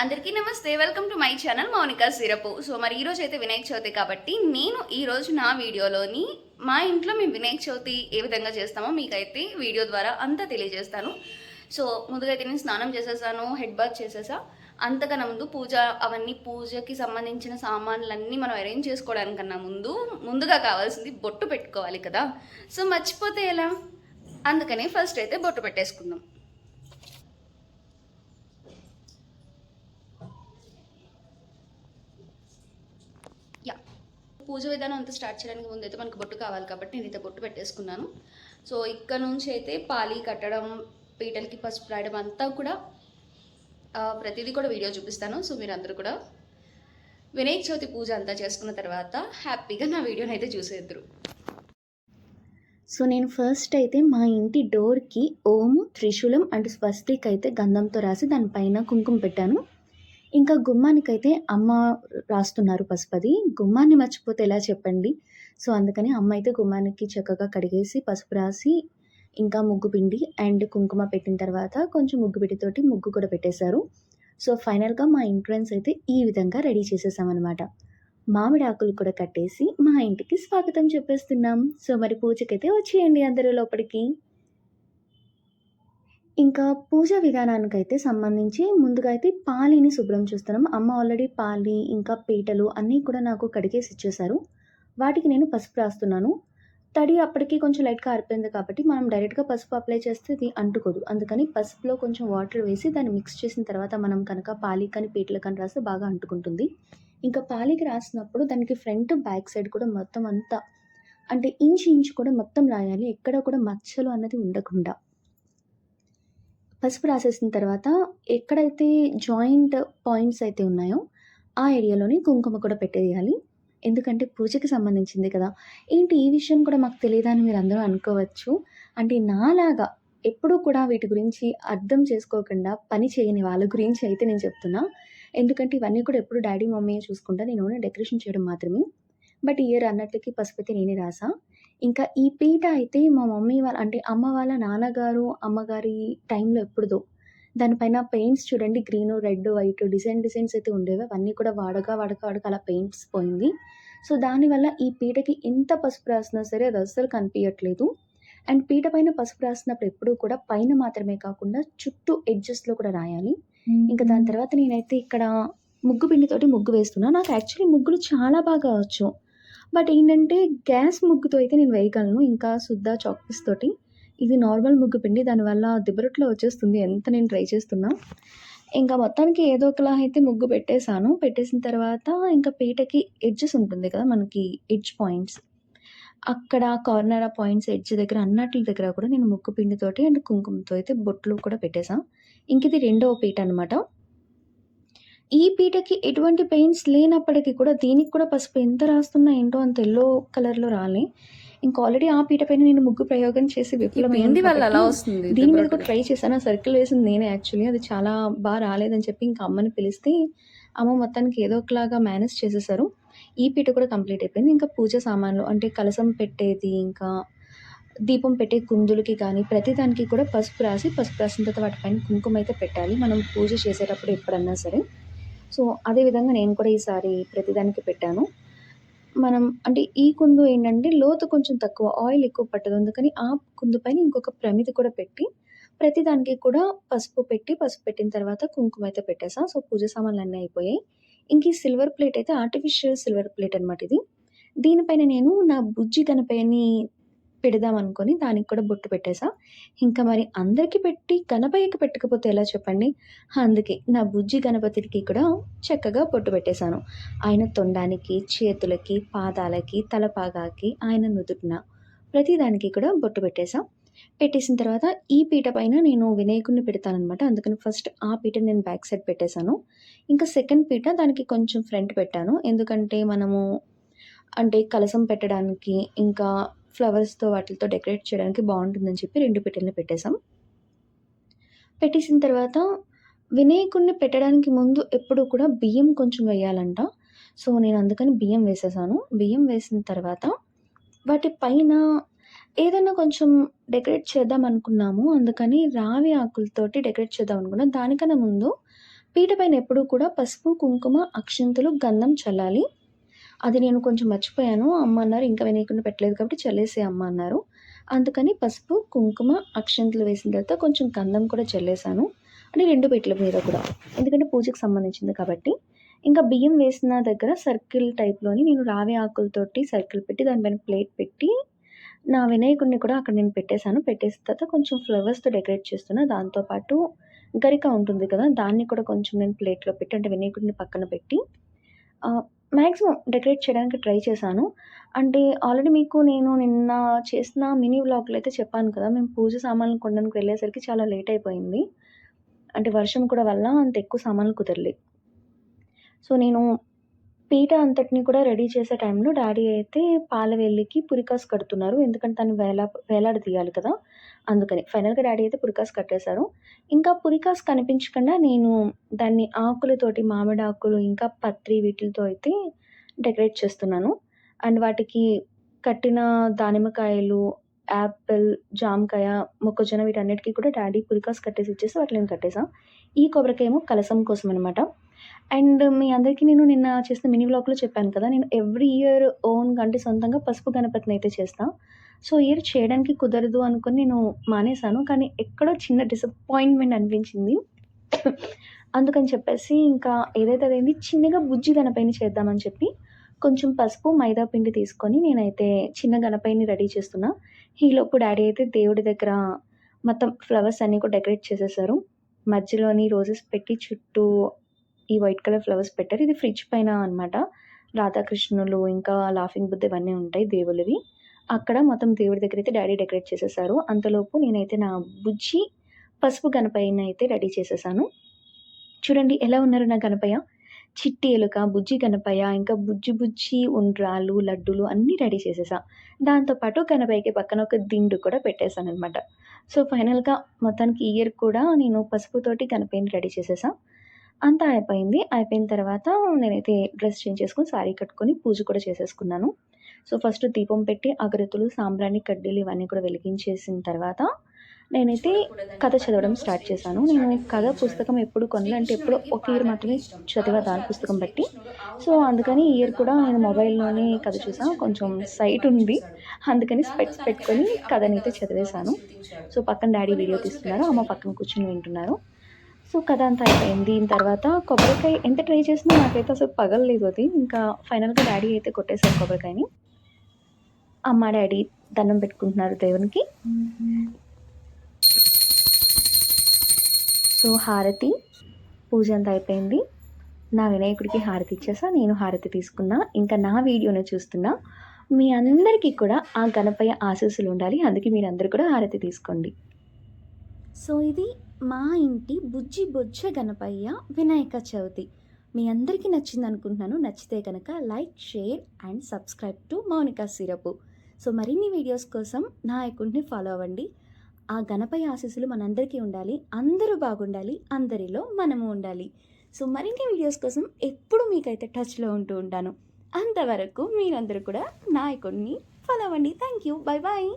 అందరికీ నమస్తే welcome to my channel Mounika Sirapu. So మరి ఈరోజు అయితే వినాయక చవితి కాబట్టి నేను ఈ రోజు నా వీడియోలోని మా ఇంట్లో మేము వినాయక చవితి ఏ విధంగా చేస్తామో మీకైతే వీడియో ద్వారా అంతా తెలియజేస్తాను. సో ముందుగా అయితే నేను స్నానం చేసేసాను హెడ్ బాత్ చేసేసా. అంతకన్నా ముందు పూజ అవన్నీ పూజకి సంబంధించిన సామాన్లన్నీ మనం అరేంజ్ చేసుకోవడానికన్నా ముందు ముందుగా కావాల్సింది బొట్టు పెట్టుకోవాలి కదా. సో మర్చిపోతే ఎలా? అందుకని ఫస్ట్ అయితే బొట్టు పెట్టేసుకుందాం. పూజ విధానం అంతా స్టార్ట్ చేయడానికి ముందు అయితే మనకు బొట్టు కావాలి కాబట్టి నేను అయితే బొట్టు పెట్టేసుకున్నాను. సో ఇక్కడ నుంచి అయితే పాలి కట్టడం పీటలకి పసుపు రాయడం అంతా కూడా ప్రతిదీ కూడా వీడియో చూపిస్తాను. సో మీరు అందరూ కూడా వినాయక చవితి పూజ అంతా చేసుకున్న తర్వాత హ్యాపీగా నా వీడియోని అయితే చూసేద్దరు. సో నేను ఫస్ట్ అయితే మా ఇంటి డోర్కి ఓము త్రిశూలం అండ్ స్వస్తిక్ అయితే గంధంతో రాసి దానిపైన కుంకుమ పెట్టాను. ఇంకా గుమ్మానికైతే అమ్మ రాస్తున్నారు పసుపది. గుమ్మాన్ని మర్చిపోతే ఎలా చెప్పండి? సో అందుకని అమ్మ అయితే గుమ్మానికి చక్కగా కడిగేసి పసుపు రాసి ఇంకా ముగ్గు పిండి అండ్ కుంకుమ పెట్టిన తర్వాత కొంచెం ముగ్గు పిండితోటి ముగ్గు కూడా పెట్టేశారు. సో ఫైనల్గా మా ఎంట్రన్స్ అయితే ఈ విధంగా రెడీ చేసేసామన్నమాట. మామిడి ఆకులు కూడా కట్టేసి మా ఇంటికి స్వాగతం చెప్పేస్తున్నాం. సో మరి పూజకైతే వచ్చేయండి అందరూ లోపలికి. ఇంకా పూజ అయితే సంబంధించి ముందుగా అయితే పాలిని శుభ్రం చేస్తున్నాం. అమ్మ ఆల్రెడీ పాలి ఇంకా పీటలు అన్నీ కూడా నాకు కడిగేసి ఇచ్చేశారు. వాటికి నేను పసుపు రాస్తున్నాను. తడి అప్పటికి కొంచెం లైట్గా ఆరిపోయింది కాబట్టి మనం డైరెక్ట్గా పసుపు అప్లై చేస్తే ఇది అంటుకోదు. అందుకని పసుపులో కొంచెం వాటర్ వేసి దాన్ని మిక్స్ చేసిన తర్వాత మనం కనుక పాలి కానీ పీటలు కానీ రాస్తే బాగా అంటుకుంటుంది. ఇంకా పాలికి రాసినప్పుడు దానికి ఫ్రంట్ బ్యాక్ సైడ్ కూడా మొత్తం అంతా అంటే ఇంచు ఇంచు కూడా మొత్తం రాయాలి. ఎక్కడ కూడా మచ్చలు అన్నది ఉండకుండా. పసుపు రాసేసిన తర్వాత ఎక్కడైతే జాయింట్ పాయింట్స్ అయితే ఉన్నాయో ఆ ఏరియాలోని కుంకుమ కూడా పెట్టేయాలి. ఎందుకంటే పూజకి సంబంధించింది కదా. ఏంటి ఈ విషయం కూడా మాకు తెలియదని అని మీరు అందరూ అనుకోవచ్చు. అంటే నాలాగా ఎప్పుడూ కూడా వీటి గురించి అర్థం చేసుకోకుండా పని చేయని వాళ్ళ గురించి అయితే నేను చెప్తున్నా. ఎందుకంటే ఇవన్నీ కూడా ఎప్పుడు డాడీ మమ్మీ చూసుకుంటా. నేను డెకరేషన్ చేయడం మాత్రమే. బట్ ఇయర్ అన్నట్లకి పసుపు అయితే నేనే రాసా. ఇంకా ఈ పీట అయితే మా మమ్మీ వాళ్ళ అంటే అమ్మ వాళ్ళ నాన్నగారు అమ్మగారి టైంలో ఎప్పుడుదో దానిపైన పెయింట్స్ చూడండి green red white design designs అయితే ఉండేవి. అవన్నీ కూడా వాడగా వాడగా వాడగా అలా పెయింట్స్ పోయింది. సో దానివల్ల ఈ పీటకి ఎంత పసుపు రాసినా సరే అది అస్సలు కనిపించట్లేదు అండ్ పీట పైన పసుపు రాసినప్పుడు ఎప్పుడూ కూడా పైన మాత్రమే కాకుండా చుట్టూ ఎడ్జెస్లో కూడా రాయాలి. ఇంకా దాని తర్వాత నేనైతే ఇక్కడ ముగ్గు పిండితోటి ముగ్గు వేస్తున్నా. నాకు యాక్చువల్లీ ముగ్గులు చాలా బాగా వచ్చు. బట్ ఏంటంటే గ్యాస్ ముగ్గుతో అయితే నేను వేయగలను ఇంకా శుద్ధ చాక్పీస్ తోటి. ఇది నార్మల్ ముగ్గు పిండి దానివల్ల దిబ్బరొట్లో వచ్చేస్తుంది ఎంత నేను ట్రై చేస్తున్నా. ఇంకా మొత్తానికి ఏదో ఒకలా అయితే ముగ్గు పెట్టేశాను. పెట్టేసిన తర్వాత ఇంకా పీటకి ఎడ్జెస్ ఉంటుంది కదా మనకి ఎడ్జ్ పాయింట్స్. అక్కడ కార్నర్ ఆ పాయింట్స్ ఎడ్జ్ దగ్గర అన్నట్ల దగ్గర కూడా నేను ముగ్గు పిండితోటి అండ్ కుంకుమతో అయితే బొట్లు కూడా పెట్టేశాను ఇంక ఇది రెండవ పీట అనమాట ఈ పీటకి ఎటువంటి పెయింట్స్ లేనప్పటికీ కూడా దీనికి కూడా పసుపు ఎంత రాస్తున్నా ఏంటో అంత ఎల్లో కలర్లో రాలే. ఇంకా ఆల్రెడీ ఆ పీట పైన నేను ముగ్గు ప్రయోగం చేసి విఫలమైంది అలా వస్తుంది? దీని మీద కూడా ట్రై చేశాను. ఆ సర్కిల్ వేసింది నేనే యాక్చువల్లీ అది చాలా బాగా రాలేదని చెప్పి ఇంకా అమ్మని పిలిస్తే అమ్మ మొత్తానికి ఏదో ఒకలాగా మేనేజ్ చేసేసారు. ఈ పీట కూడా కంప్లీట్ అయిపోయింది. ఇంకా పూజ సామాన్లు అంటే కలసం పెట్టేది ఇంకా దీపం పెట్టే కుందులకి కానీ ప్రతి దానికి కూడా పసుపు రాసి పసుపు రాసిన తర్వాత వాటిపైన కుంకుమ అయితే పెట్టాలి. మనం పూజ చేసేటప్పుడు ఎప్పుడన్నా సరే. సో అదేవిధంగా నేను కూడా ఈసారి ప్రతిదానికి పెట్టాను. మనం అంటే ఈ కుందు ఏంటంటే లోతు కొంచెం తక్కువ ఆయిల్ ఎక్కువ పట్టదు. అందుకని ఆ కుందు పైన ఇంకొక ప్రమిది కూడా పెట్టి ప్రతి దానికి కూడా పసుపు పెట్టి పసుపు పెట్టిన తర్వాత కుంకుమ అయితే పెట్టేసా. సో పూజ సామాన్లు అన్నీ అయిపోయాయి. ఇంక ఈ సిల్వర్ ప్లేట్ అయితే ఆర్టిఫిషియల్ సిల్వర్ ప్లేట్ అనమాట ఇది. దీనిపైన నేను నా బుజ్జి గణపయ్యని పెడదాం అనుకొని దానికి కూడా బొట్టు పెట్టేసా ఇంకా మరి అందరికీ పెట్టి గణపయ్యకి పెట్టకపోతే ఎలా చెప్పండి? అందుకే నా బుజ్జి గణపతికి కూడా చక్కగా బొట్టు పెట్టేశాను. ఆయన తొండానికి చేతులకి పాదాలకి తలపాగాకి ఆయన నుదుటిన ప్రతిదానికి కూడా బొట్టు పెట్టేశాం. పెట్టేసిన తర్వాత ఈ పీట పైన నేను వినాయకుడిని పెడతానమాట అందుకని ఫస్ట్ ఆ పీట నేను బ్యాక్ సైడ్ పెట్టేశాను. ఇంకా సెకండ్ పీట దానికి కొంచెం ఫ్రంట్ పెట్టాను. ఎందుకంటే మనము అంటే కలసం పెట్టడానికి ఇంకా ఫ్లవర్స్తో వాటితో డెకరేట్ చేయడానికి బాగుంటుందని చెప్పి రెండు పెట్టెలను పెట్టేశాం. పెట్టేసిన తర్వాత వినాయకుడిని పెట్టడానికి ముందు ఎప్పుడు కూడా బియ్యం కొంచెం వేయాలంట. సో నేను అందుకని బియ్యం వేసేసాను. బియ్యం వేసిన తర్వాత వాటి పైన ఏదైనా కొంచెం డెకరేట్ చేద్దాం అనుకున్నాము. అందుకని రావి ఆకులతోటి డెకరేట్ చేద్దాం అనుకున్నాం. దానికన్నా ముందు పీట పైన ఎప్పుడూ కూడా పసుపు కుంకుమ అక్షింతలు గంధం చల్లాలి. అది నేను కొంచెం మర్చిపోయాను. అమ్మ అన్నారు ఇంకా వినేయకుండా పెట్టలేదు కాబట్టి చల్లేసే అమ్మ అన్నారు. అందుకని పసుపు కుంకుమ అక్షంతులు వేసిన తర్వాత కొంచెం గంధం కూడా చల్లేసాను అంటే రెండు పీటల మీద కూడా. ఎందుకంటే పూజకు సంబంధించింది కాబట్టి. ఇంకా బియ్యం వేసిన దగ్గర సర్కిల్ టైప్లోని నేను రావి ఆకులతోటి సర్కిల్ పెట్టి దానిపైన ప్లేట్ పెట్టి నా వినాయకుడిని కూడా అక్కడ నేను పెట్టేశాను. పెట్టేసిన తర్వాత కొంచెం ఫ్లవర్స్తో డెకరేట్ చేస్తున్నా. దాంతోపాటు గరిక ఉంటుంది కదా దాన్ని కూడా కొంచెం నేను ప్లేట్లో పెట్టి అంటే వినాయకుడిని పక్కన పెట్టి మ్యాక్సిమం డెకరేట్ చేయడానికి ట్రై చేశాను. అంటే ఆల్రెడీ మీకు నేను నిన్న చేసిన మినీ వ్లాగ్లో అయితే చెప్పాను కదా మేము పూజ సామాన్లు కొనడానికి వెళ్ళేసరికి చాలా లేట్ అయిపోయింది. అంటే వర్షం కూడా వల్ల అంత ఎక్కువ సామాన్లు కుదరలే సో నేను పీట అంతటిని కూడా రెడీ చేసే టైంలో డాడీ అయితే పాలవెల్లికి పురికాస్ కడుతున్నారు. ఎందుకంటే దాన్ని వేలా వేలాడ తీయాలి కదా. అందుకని. ఫైనల్గా డాడీ అయితే పురికాస్ కట్టేశారు. ఇంకా పురికాస్ కనిపించకుండా నేను దాన్ని ఆకులతోటి మామిడి ఆకులు ఇంకా పత్రి వీటితో అయితే డెకరేట్ చేస్తున్నాను. అండ్ వాటికి కట్టిన దానిమ్మకాయలు యాపిల్ జామకాయ మొక్కజొన్న వీటన్నిటికీ కూడా డాడీ పురికాస్ కట్టేసి ఇచ్చేసి వాటిని నేను కట్టేసాం ఈ కొబ్బరికాయ ఏమో కలసం కోసం అనమాట అండ్ మీ అందరికీ నేను నిన్న చేసిన మినీ వ్లాగ్లో చెప్పాను కదా నేను ఎవ్రీ ఇయర్ ఓన్ అంటే సొంతంగా పసుపు గణపతిని అయితే చేస్తాను సో ఇయర్ చేయడానికి కుదరదు అనుకుని నేను మానేశాను. కానీ ఎక్కడో చిన్న డిసప్పాయింట్మెంట్ అనిపించింది. అందుకని చెప్పేసి ఇంకా ఏదైతే అదైంది చిన్నగా బుజ్జి గణపైన చేద్దామని చెప్పి కొంచెం పసుపు మైదా పిండి తీసుకొని నేనైతే చిన్న గణపైని రెడీ చేస్తున్నా. ఈలోపు డాడీ అయితే దేవుడి దగ్గర మొత్తం ఫ్లవర్స్ అన్నీ కూడా డెకరేట్ చేసేసారు. మధ్యలోని రోజెస్ పెట్టి చుట్టూ ఈ వైట్ కలర్ ఫ్లవర్స్ పెట్టారు. ఇది ఫ్రిడ్జ్ పైన అనమాట రాధాకృష్ణులు ఇంకా లాఫింగ్ బుద్ధ ఇవన్నీ ఉంటాయి దేవుళ్ళవి. అక్కడ మొత్తం దేవుడి దగ్గర అయితే డాడీ డెకరేట్ చేసేసారు. అంతలోపు నేనైతే నా బుజ్జి పసుపు గణపయ్యని అయితే రెడీ చేసేసాను. చూడండి ఎలా ఉన్నారు నా గణపయ్య? చిట్టి ఎలుక బుజ్జి గణపయ్య ఇంకా బుజ్జి బుజ్జి ఉండ్రాలు లడ్డూలు అన్నీ రెడీ చేసేసా. దాంతోపాటు గణపయ్యకి పక్కన ఒక దిండు కూడా పెట్టేశాను అనమాట సో ఫైనల్గా మొత్తానికి ఇయర్ కూడా నేను పసుపుతోటి గణపయ్యని రెడీ చేసేసా. అంతా అయిపోయింది. అయిపోయిన తర్వాత నేనైతే డ్రెస్ చేంజ్ చేసుకొని శారీ కట్టుకొని పూజ కూడా చేసేసుకున్నాను. సో ఫస్ట్ దీపం పెట్టి అగరత్తులు సాంబ్రాణి కడ్డీలు ఇవన్నీ కూడా వెలిగించేసిన తర్వాత నేనైతే కథ చదవడం స్టార్ట్ చేశాను. నేను కథ పుస్తకం ఎప్పుడు కొనాలంటే ఎప్పుడు ఒక ఇయర్ మాత్రమే చదివా దాని పుస్తకం బట్టి. సో అందుకని ఈ ఇయర్ కూడా నేను మొబైల్లోనే కథ చూసా. కొంచెం సైట్ ఉంది. అందుకని స్పెట్స్ పెట్టుకొని కథని అయితే చదివేశాను. సో పక్కన డాడీ వీడియో తీస్తున్నారు. అమ్మ పక్కన కూర్చొని వింటున్నారు. సో కథ అంతా అయిపోయింది. దీని తర్వాత కొబ్బరికాయ ఎంత ట్రై చేసినా నాకైతే అసలు పగలలేదు అది. ఇంకా ఫైనల్గా డాడీ అయితే కొట్టేశారు కొబ్బరికాయని. అమ్మ డాడీ దండం పెట్టుకుంటున్నారు దేవునికి. సో హారతి పూజ అంతా అయిపోయింది. నా వినాయకుడికి హారతి ఇచ్చేసా నేను హారతి తీసుకున్నా. ఇంకా నా వీడియోని చూస్తున్నా. మీ అందరికీ కూడా ఆ గణపయ్య ఆశీస్సులు ఉండాలి. అందుకే మీరు కూడా హారతి తీసుకోండి. సో ఇది మా ఇంటి బుజ్జి బొజ్జ గణపయ్య వినాయక చవితి. మీ అందరికీ నచ్చింది అనుకుంటున్నాను నచ్చితే కనుక like share and subscribe to Mounika Sirapu. So మరిన్ని వీడియోస్ కోసం నా అకౌంట్ని ఫాలో అవ్వండి. ఆ గణపై ఆశీస్సులు మనందరికీ ఉండాలి. అందరూ బాగుండాలి. అందరిలో మనము ఉండాలి. సో మరిన్ని వీడియోస్ కోసం ఎప్పుడు మీకైతే టచ్లో ఉంటూ ఉంటాను అంతవరకు మీరందరూ కూడా నా అకౌంట్ని ఫాలో అవ్వండి. Thank you. Bye bye